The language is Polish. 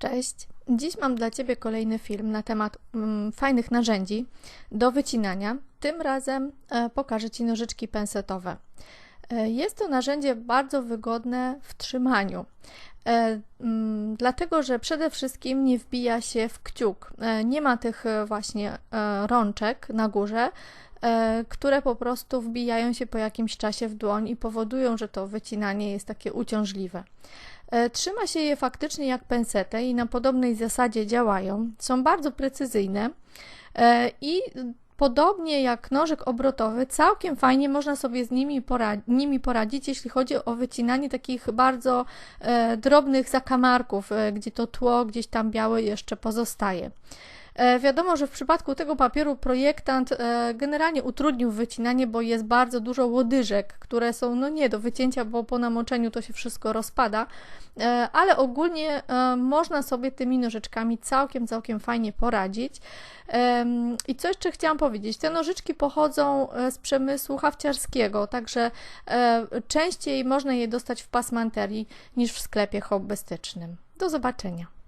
Cześć. Dziś mam dla Ciebie kolejny film na temat mm, fajnych narzędzi do wycinania. Tym razem e, pokażę Ci nożyczki pensetowe. E, jest to narzędzie bardzo wygodne w trzymaniu, e, mm, dlatego że przede wszystkim nie wbija się w kciuk. E, nie ma tych e, właśnie e, rączek na górze, które po prostu wbijają się po jakimś czasie w dłoń i powodują, że to wycinanie jest takie uciążliwe. Trzyma się je faktycznie jak pensetę i na podobnej zasadzie działają. Są bardzo precyzyjne i podobnie jak nożyk obrotowy, całkiem fajnie można sobie z nimi, porad- nimi poradzić, jeśli chodzi o wycinanie takich bardzo e, drobnych zakamarków, e, gdzie to tło gdzieś tam białe jeszcze pozostaje. E, Wiadomo, że w przypadku tego papieru projektant e, generalnie utrudnił wycinanie, bo jest bardzo dużo łodyżek, które są no nie do wycięcia, bo po namoczeniu to się wszystko rozpada, E, ale ogólnie można sobie tymi nożyczkami całkiem, całkiem fajnie poradzić. I co jeszcze chciałam powiedzieć? Te nożyczki pochodzą z przemysłu hafciarskiego, także częściej można je dostać w pasmanterii niż w sklepie hobbystycznym. Do zobaczenia.